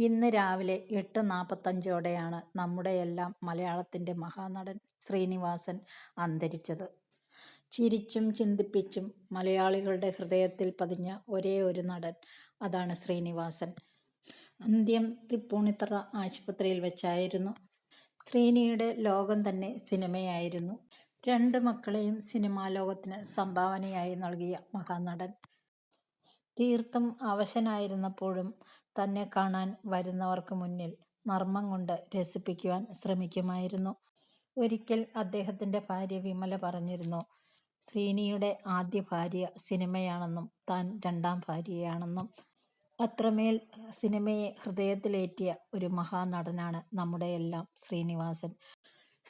ഇന്ന് രാവിലെ എട്ട് നാൽപ്പത്തഞ്ചോടെയാണ് നമ്മുടെയെല്ലാം മലയാളത്തിന്റെ മഹാനടൻ ശ്രീനിവാസൻ അന്തരിച്ചത്. ചിരിച്ചും ചിന്തിപ്പിച്ചും മലയാളികളുടെ ഹൃദയത്തിൽ പതിഞ്ഞ ഒരേ ഒരു നടൻ, അതാണ് ശ്രീനിവാസൻ. അന്ത്യം തൃപ്പൂണിത്തറ ആശുപത്രിയിൽ വെച്ചായിരുന്നു. ശ്രീനിയുടെ ലോകം തന്നെ സിനിമയായിരുന്നു. രണ്ട് മക്കളെയും സിനിമാ ലോകത്തിന് സംഭാവനയായി നൽകിയ മഹാനടൻ. തീർത്തും അവശനായിരുന്നപ്പോഴും തന്നെ കാണാൻ വരുന്നവർക്ക് മുന്നിൽ നർമ്മം കൊണ്ട് രസിപ്പിക്കുവാൻ ശ്രമിക്കുമായിരുന്നു. ഒരിക്കൽ അദ്ദേഹത്തിന്റെ ഭാര്യ വിമല പറഞ്ഞിരുന്നു, ശ്രീനിയുടെ ആദ്യ ഭാര്യ സിനിമയാണെന്നും താൻ രണ്ടാം ഭാര്യയാണെന്നും. അത്രമേൽ സിനിമയെ ഹൃദയത്തിലേറ്റിയ ഒരു മഹാനടനാണ് നമ്മുടെയെല്ലാം ശ്രീനിവാസൻ.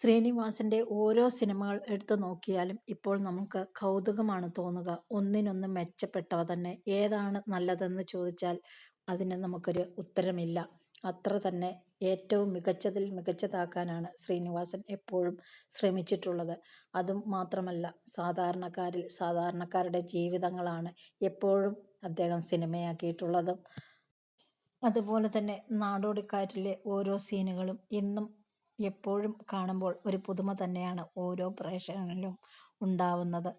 ശ്രീനിവാസന്റെ ഓരോ സിനിമകൾ എടുത്തു നോക്കിയാലും ഇപ്പോൾ നമുക്ക് കൗതുകമാണ് തോന്നുക. ഒന്നിനൊന്ന് മെച്ചപ്പെട്ടവ തന്നെ. ഏതാണ് നല്ലതെന്ന് ചോദിച്ചാൽ അതിന് നമുക്കൊരു ഉത്തരമില്ല. അത്ര തന്നെ ഏറ്റവും മികച്ചതിൽ മികച്ചതാക്കാനാണ് ശ്രീനിവാസൻ എപ്പോഴും ശ്രമിച്ചിട്ടുള്ളത്. അതും മാത്രമല്ല, സാധാരണക്കാരിൽ സാധാരണക്കാരുടെ ജീവിതങ്ങളാണ് എപ്പോഴും അദ്ദേഹം സിനിമയാക്കിയിട്ടുള്ളതും. അതുപോലെ തന്നെ നാടോടിക്കാറ്റിലെ ഓരോ സീനുകളും എന്നും എപ്പോഴും കാണുമ്പോൾ ഒരു പുതുമ തന്നെയാണ് ഓരോ പ്രേക്ഷകനിലും ഉണ്ടാവുന്നത്.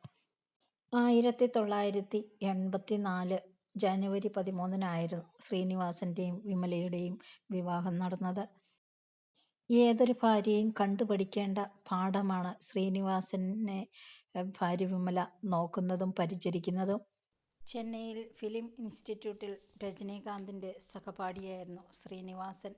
ആയിരത്തി തൊള്ളായിരത്തി എൺപത്തി നാല് ജനുവരി പതിമൂന്നിനായിരുന്നു ശ്രീനിവാസന്റെയും വിമലയുടെയും വിവാഹം നടന്നത്. ഏതൊരു ഭാര്യയും കണ്ടുപഠിക്കേണ്ട പാഠമാണ് ശ്രീനിവാസനെ ഭാര്യ വിമല നോക്കുന്നതും പരിചരിക്കുന്നതും. ചെന്നൈയിൽ ഫിലിം ഇൻസ്റ്റിറ്റ്യൂട്ടിൽ രജനീകാന്തിന്റെ സഹപാഠിയായിരുന്നു ശ്രീനിവാസൻ.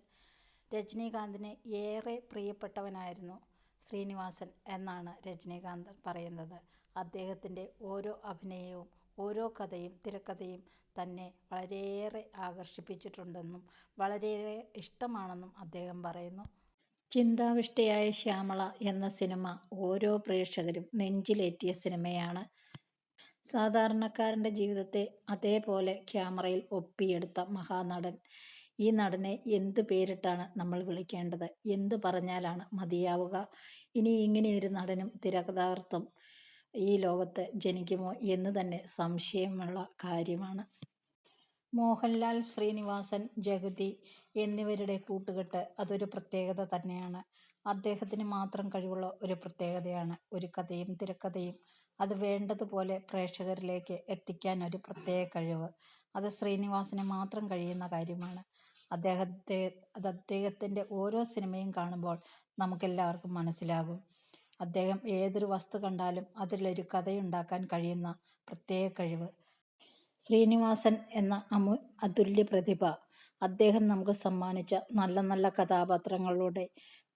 രജനീകാന്തിന് ഏറെ പ്രിയപ്പെട്ടവനായിരുന്നു ശ്രീനിവാസൻ എന്നാണ് രജനീകാന്ത് പറയുന്നത്. അദ്ദേഹത്തിന്റെ ഓരോ അഭിനയവും ഓരോ കഥയും തിരക്കഥയും തന്നെ വളരെയേറെ ആകർഷിപ്പിച്ചിട്ടുണ്ടെന്നും വളരെയേറെ ഇഷ്ടമാണെന്നും അദ്ദേഹം പറയുന്നു. ചിന്താവിഷ്ടയായ ശ്യാമള എന്ന സിനിമ ഓരോ പ്രേക്ഷകരും നെഞ്ചിലേറ്റിയ സിനിമയാണ്. സാധാരണക്കാരന്റെ ജീവിതത്തെ അതേപോലെ ക്യാമറയിൽ ഒപ്പിയെടുത്ത മഹാനടൻ. ഈ നടനെ എന്ത് പേരിട്ടാണ് നമ്മൾ വിളിക്കേണ്ടത്? എന്ത് പറഞ്ഞാലാണ് മതിയാവുക? ഇനി ഇങ്ങനെയൊരു നടനും തിരക്കഥാകൃത്തും ഈ ലോകത്ത് ജനിക്കുമോ എന്ന് തന്നെ സംശയമുള്ള കാര്യമാണ്. മോഹൻലാൽ, ശ്രീനിവാസൻ, ജഗതി എന്നിവരുടെ കൂട്ടുകെട്ട് അതൊരു പ്രത്യേകത തന്നെയാണ്. അദ്ദേഹത്തിന് മാത്രം കഴിവുള്ള ഒരു പ്രത്യേകതയാണ് ഒരു കഥയും തിരക്കഥയും അത് വേണ്ടതുപോലെ പ്രേക്ഷകരിലേക്ക് എത്തിക്കാൻ ഒരു പ്രത്യേക കഴിവ്. അത് ശ്രീനിവാസന് മാത്രം കഴിയുന്ന കാര്യമാണ്. അദ്ദേഹത്തെ അത് അദ്ദേഹത്തിന്റെ ഓരോ സിനിമയും കാണുമ്പോൾ നമുക്കെല്ലാവർക്കും മനസ്സിലാകും. അദ്ദേഹം ഏതൊരു വസ്തു കണ്ടാലും അതിലൊരു കഥയുണ്ടാക്കാൻ കഴിയുന്ന പ്രത്യേക കഴിവ്. ശ്രീനിവാസൻ എന്ന അമു അതുല്യ പ്രതിഭ. അദ്ദേഹം നമുക്ക് സമ്മാനിച്ച നല്ല നല്ല കഥാപാത്രങ്ങളിലൂടെ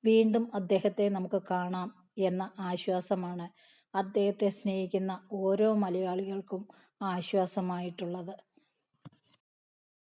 വീണ്ടും അദ്ദേഹത്തെ നമുക്ക് കാണാം എന്ന ആശ്വാസമാണ് അദ്ദേഹത്തെ സ്നേഹിക്കുന്ന ഓരോ മലയാളികൾക്കും ആശ്വാസമായിട്ടുള്ളത്.